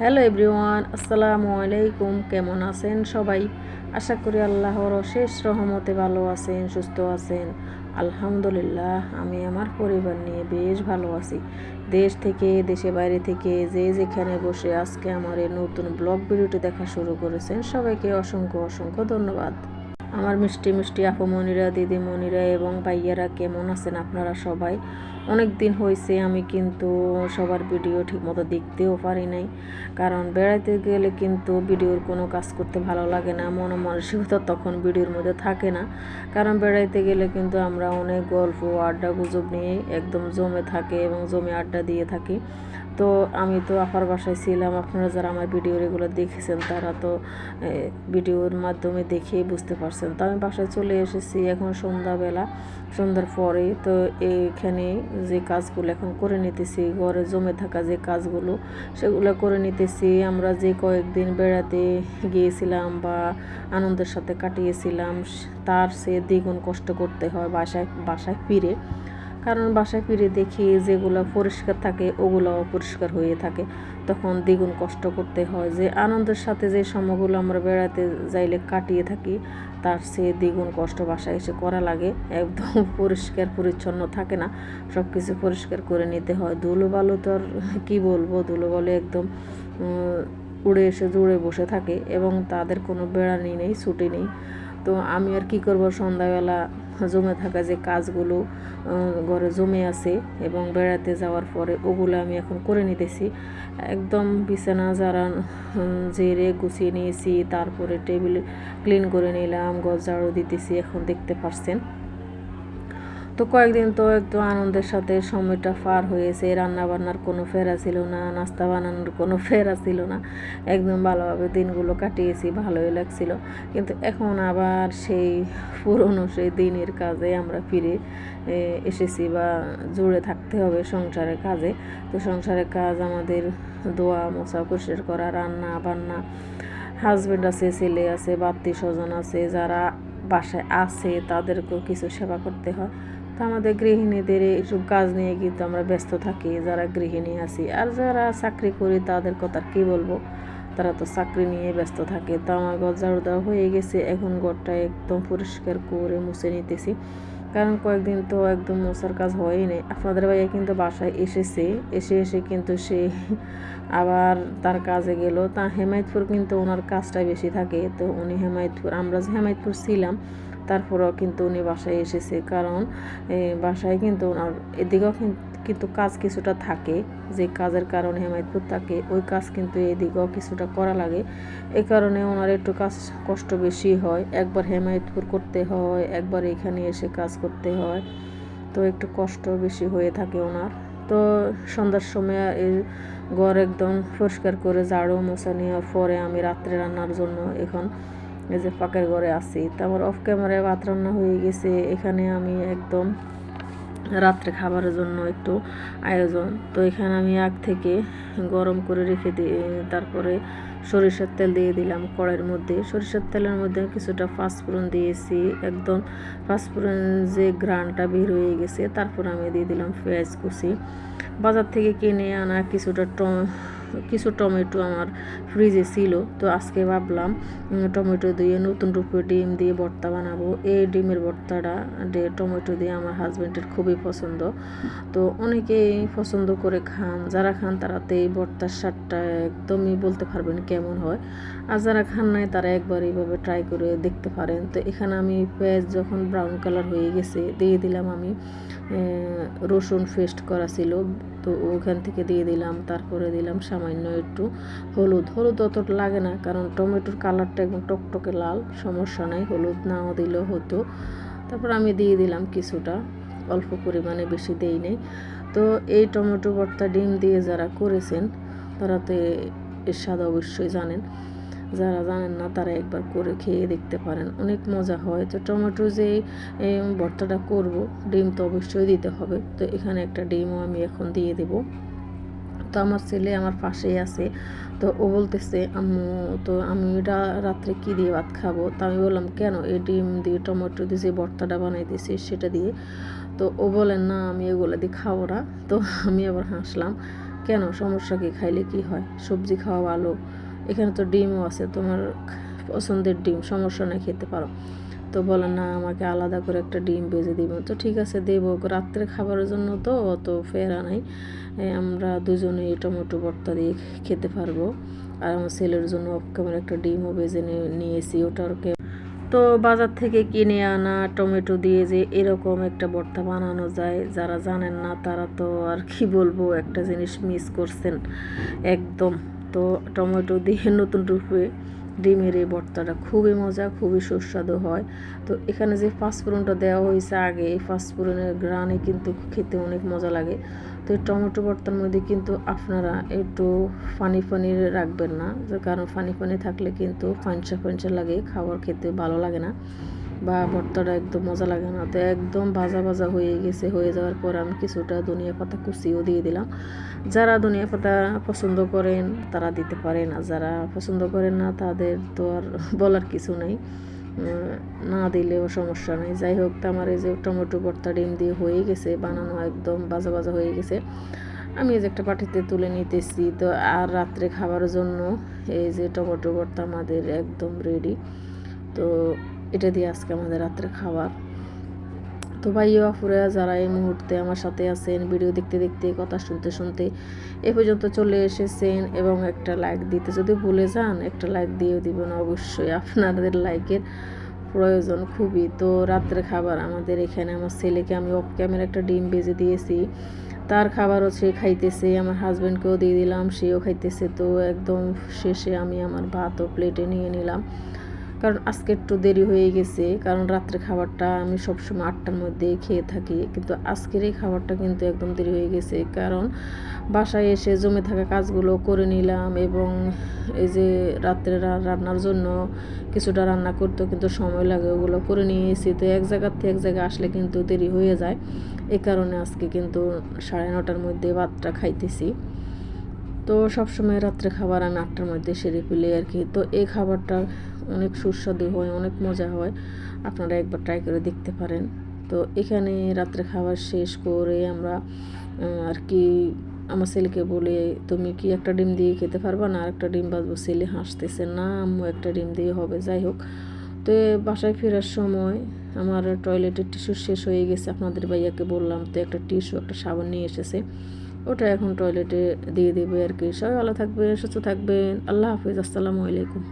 Hello everyone, আসসালামু আলাইকুম। কেমন আছেন সবাই? আশা করি আল্লাহর অশেষ রহমতে ভালো আছেন, সুস্থ আছেন। আলহামদুলিল্লাহ, আমি আমার পরিবার নিয়ে বেশ ভালো আছি। দেশ থেকে দেশে বাইরে থেকে যে যেখানে বসে আজকে আমার এই নতুন ব্লগ ভিডিওটি দেখা শুরু করেছেন, সবাইকে অসংখ্য অসংখ্য ধন্যবাদ। আমার মিষ্টি মিষ্টি আপুমণিরা দিদিমণিরা এবং ভাইয়ারা কেমন আছেন আপনারা সবাই? অনেক দিন হয়েছে আমি কিন্তু সবার ভিডিও ঠিকমতো দেখতেও পারি নাই। কারণ বেড়াইতে গেলে কিন্তু ভিডিওর কোনো কাজ করতে ভালো লাগে না, মন মানসিকতা তখন ভিডিওর মধ্যে থাকে না। কারণ বেড়াইতে গেলে কিন্তু আমরা অনেক গল্প, আড্ডা, গুজব নিয়ে একদম জমে থাকে এবং জমে আড্ডা দিয়ে থাকি। তো আমি তো আপার বাসায় ছিলাম। আপনারা যারা আমার ভিডিও এগুলো দেখেছেন, তারা তো ভিডিওর মাধ্যমে দেখেই বুঝতে পারছেন। তো আমি বাসায় চলে এসেছি এখন সন্ধ্যাবেলা, সন্ধ্যার পরে। তো এইখানে যে কাজগুলো এখন করে নিতেছি, ঘরে জমে থাকা যে কাজগুলো, সেগুলো করে নিতেছি। আমরা যে কয়েকদিন বেড়াতে গিয়েছিলাম বা আনন্দের সাথে কাটিয়েছিলাম, তার সে দ্বিগুণ কষ্ট করতে হয় বাসায় বাসায় ফিরে। কারণ বাসায় ফিরে দেখি যেগুলো পরিষ্কার থাকে ওগুলো অপরিষ্কার হয়ে থাকে। তখন দ্বিগুণ কষ্ট করতে হয় যে আনন্দের সাথে যে সময়গুলো আমরা বেড়াতে যাইলে কাটিয়ে থাকি, তার সে দ্বিগুণ কষ্ট বাসায় এসে করা লাগে। একদম পরিষ্কার পরিচ্ছন্ন থাকে না। সব কিছু পরিষ্কার করে নিতে হয়। ধুলো বালু তো আর কী বলব? ধুলো বালু একদম উড়ে এসে জুড়ে বসে থাকে এবং তাদের কোনো বেড়ানি নেই, ছুটি নেই। তো আমি আর কি করব? সন্ধ্যাবেলা জমে থাকা যে কাজগুলো ঘরে জমে আছে এবং বেড়াতে যাওয়ার পরে ওগুলো আমি এখন করে নিতেছি। একদম বিছানা যারা জেরে গুছিয়ে নিয়েছি, তারপরে টেবিল ক্লিন করে নিলাম গজ ঝাড়ু দিতেছি, এখন দেখতে পারছেন। তো কয়েকদিন তো একটু আনন্দের সাথে সময়টা পার হয়েছে রান্না বান্নার কোনো ফেরা ছিল না, নাস্তা বানানোর কোনো ফেরা ছিল না। একদম ভালোভাবে দিনগুলো কাটিয়েছি, ভালোই লাগছিল। কিন্তু এখন আবার সেই পুরনো সেই দিনের কাজে আমরা ফিরে এসেছি বা জুড়ে থাকতে হবে সংসারের কাজে। তো সংসারের কাজ আমাদের দোয়া, মোছা পরিষ্কার করা, রান্না বান্না হাজব্যান্ড আছে, ছেলে আছে বাত্তি স্বজন আছে, যারা বাসায় আছে তাদেরকেও কিছু সেবা করতে হয়। তো আমাদের গৃহিণীদের এইসব কাজ নিয়ে কিন্তু আমরা ব্যস্ত থাকি, যারা গৃহিণী আছি। আর যারা চাকরি করি, তাদের কথা কী বলব? তারা তো চাকরি নিয়ে ব্যস্ত থাকে। তো আমার ঘর ঝাড়ু দেওয়া হয়ে গেছে। এখন ঘরটা একদম পরিষ্কার করে মুছে নিতেছি। কারণ কয়েকদিন তো একদম মোছার কাজ হয়ই নেই। আপনাদের ভাইয়া কিন্তু বাসায় এসেছে। এসে এসে কিন্তু সে আবার তার কাজে গেল। তা হেমায়তপুর কিন্তু ওনার কাজটা বেশি থাকে। তো উনি হেমায়তপুর, আমরা যে হেমায়তপুর ছিলাম তারপরেও কিন্তু উনি বাসায় এসেছে। কারণ এ, বাসায় কিন্তু ওনার এদিকেও কিন্তু কাজ কিছুটা থাকে। যে কাজের কারণে হেমায়তপুর থাকে ওই কাজ কিন্তু এদিকেও কিছুটা করা লাগে। এই কারণে ওনার একটু কাজ কষ্ট বেশি হয়। একবার হেমায়তপুর করতে হয় একবার এখানে এসে কাজ করতে হয়। তো একটু কষ্ট বেশি হয়ে থাকে ওনার। তো সন্ধ্যার সময় এই ঘর একদম পরিষ্কার করে ঝাড়ু মোছা নেওয়ার পরে আমি রাত্রে রান্নার জন্য এখন এই যে পাকের ঘরে আছি। তারপর অফ ক্যামেরায় ভাত রান্না হয়ে গেছে। এখানে আমি একদম রাত্রে খাবারের জন্য একটু আয়োজন। তো এখানে আমি আগ থেকে গরম করে রেখে দিই তারপরে সরিষার তেল দিয়ে দিলাম কড়াইয়ের মধ্যে। সরিষার তেলের মধ্যে কিছুটা পাঁচফোড়ন দিয়েছি। একদম পাঁচফোড়ন যে গ্রানটা বের হয়ে গেছে, তারপর আমি দিয়ে দিলাম পেঁয়াজ কুচি। বাজার থেকে কিনে আনা কিছুটা টম কিছু টমেটো আমার ফ্রিজে ছিল, তো আজকে ভাবলাম টমেটো দিয়ে নতুন রূপে ডিম দিয়ে ভর্তা বানাবো। এই ডিমের ভর্তাটা টমেটো দিয়ে আমার হাজব্যান্ডের খুবই পছন্দ। তো অনেকেই পছন্দ করে খান, যারা খান তারা তো এই ভর্তার স্বাদটা একদমই বলতে পারবেন কেমন হয়। আর যারা খান নাই তারা একবার এইভাবে ট্রাই করে দেখতে পারেন। তো এখানে আমি পেঁয়াজ যখন ব্রাউন কালার হয়ে গেছে, দিয়ে দিলাম আমি রসুন পেস্ট করা ছিল। তো ওখান থেকে দিয়ে দিলাম, তারপরে দিলাম সামান্য একটু হলুদ। হলুদ অতটা লাগে না, কারণ টমেটোর কালারটা একদম টকটকে লাল, সমস্যা নাই, হলুদ নাও দিলেও হতো। তারপর আমি দিয়ে দিলাম কিছুটা, অল্প পরিমাণে বেশি দেই নেই। তো এই টমেটো ভর্তা ডিম দিয়ে যারা করেছেন, তারা তো এর স্বাদ অবশ্যই জানেন। যারা জানেন না, তারা একবার করে খেয়ে দেখতে পারেন। অনেক মজা হয়। তো টমেটো যে ভর্তাটা করব, ডিম তো অবশ্যই দিতে হবে। তো এখানে একটা ডিমও আমি এখন দিয়ে দেবো। তো আমার ছেলে আমার পাশেই আছে। তো ও বলতেছে, আম্মু, তো আমি রা- রাত্রে কী দিয়ে ভাত খাব? তো আমি বললাম, কেন? এই ডিম দিয়ে টমেটো দিয়ে যে ভর্তাটা বানাইতেছি সেটা দিয়ে? তো ও বলেন, না, আমি এগুলো দিয়ে খাব না। তো আমি আবার হাসলাম, কেন? সমস্যা কি? খাইলে কি হয়? সবজি খাওয়া ভালো? এখানে তো ডিমও আছে, তোমার পছন্দের ডিম, সমস্যা নেই, খেতে পারো। তো বলে, না, আমাকে আলাদা করে একটা ডিম বেজে দিব। তো ঠিক আছে, দেবো। রাত্রে খাবারের জন্য তো অত ফেরা নাই। আমরা দুজনে টমেটো ভর্তা দিয়ে খেতে পারব। আর আমার ছেলের জন্য কেমন একটা ডিমও বেজে নিয়ে- নিয়েছি ওটার কে- তো বাজার থেকে কিনে আনা টমেটো দিয়ে যে এরকম একটা ভর্তা বানানো যায়, যারা জানেন না, তারা তো আর কি বলব, একটা জিনিস মিস করছেন। একদম। তো টমেটো দিয়ে নতুন রূপে ডিমের এই ভর্তাটা খুবই মজা, খুবই সুস্বাদু হয়। তো এখানে যে ফাস্টফুডনটা দেওয়া হয়েছে আগে, এই ফাস্টফুডনের গ্রানে কিন্তু খেতে অনেক মজা লাগে। তো এই টমেটো ভর্তার মধ্যে কিন্তু আপনারা একটু ফানি ফানি রাখবেন না কারণ ফানি ফানি থাকলে কিন্তু ফাঞ্চা ফাঞ্চা লাগে, খাবার খেতে ভালো লাগে না। বা ভর্তাটা একদম মজা লাগে না। তো একদম ভাজা ভাজা হয়ে গেছে, হয়ে যাওয়ার পর আমি কিছুটা ধনিয়া পাতা কুচিও দিয়ে দিলাম। যারা ধনিয়া পাতা পছন্দ করেন, তারা দিতে পারেন আর যারা পছন্দ করেন না, তাদের তো আর বলার কিছু নেই। না দিলেও সমস্যা নেই। যাই হোক, তো আমার এই যে টমেটো ভর্তা ডিম দিয়ে হয়ে গেছে, বানানো একদম ভাজা ভাজা হয়ে গেছে। আমি এই যে একটা পাটিতে তুলে নিতেছি। তো আর রাত্রে খাবারের জন্য এই যে টমেটো ভর্তা আমাদের একদম রেডি তো এটা দিয়ে আজকে আমাদের রাত্রে খাবার। তো ভাইও, আপুরা যারা এই মুহূর্তে আমার সাথে আছেন, ভিডিও দেখতে দেখতে, কথা শুনতে শুনতে এ পর্যন্ত চলে এসেছেন এবং একটা লাইক দিতে যদি ভুলে যান, একটা লাইক দিয়ে দিবেন অবশ্যই। আপনাদের লাইকের প্রয়োজন খুবই। তো রাত্রে খাবার আমাদের এখানে, আমার ছেলেকে আমি অফ ক্যামেরা একটা ডিম বেজে দিয়েছি। তার খাবারও সে খাইতেছে, আমার হাজব্যান্ডকেও দিয়ে দিলাম, সেও খাইতেছে। তো একদম শেষে আমি আমার ভাতও প্লেটে নিয়ে নিলাম। কারণ আজকে একটু দেরি হয়ে গেছে, কারণ রাত্রে খাবারটা আমি সবসময় আটটার মধ্যেই খেয়ে থাকি, কিন্তু আজকের এই খাবারটা কিন্তু একদম দেরি হয়ে গেছে। কারণ বাসায় এসে জমে থাকা কাজগুলো করে নিলাম এবং এই যে রাত্রে রান্নার জন্য কিছুটা রান্না করতেও কিন্তু সময় লাগে, ওগুলো করে নিয়েছি। তো এক জায়গার থেকে এক জায়গায় আসলে কিন্তু দেরি হয়ে যায়। এই কারণে আজকে কিন্তু সাড়ে নটার মধ্যে ভাতটা খাইতেছি। তো সবসময় রাত্রে খাবার আমি আটটার মধ্যে সেরে ফেলি আর কি। তো এই খাবারটা সুস্বাদু হয়, অনেক মজা হয়। আপনারা একবার ট্রাই করে দেখতে পারেন। তো এখানে রাত্রে খাবার শেষ করে আমরা আর কি আমার ছেলেকে বলে, তুমি কি একটা ডিম দিয়ে খেতে পারবা না? আর একটা ডিম বাজবো ছেলে হাসতেছে, না, আম্মু, একটা ডিম দিয়ে হবে, যাই হোক। তো বাসায় ফেরার সময় আমার টয়লেটের টিস্যু শেষ হয়ে গেছে। আপনাদের ভাইয়াকে বললাম, তো একটা টিস্যু একটা সাবান নিয়ে এসেছে। ওটা এখন টয়লেটে দিয়ে দেবে আর কি। সবাই ভালো থাকবেন, সুস্থ থাকবেন। আল্লাহ হাফিজ, আসসালামু আলাইকুম।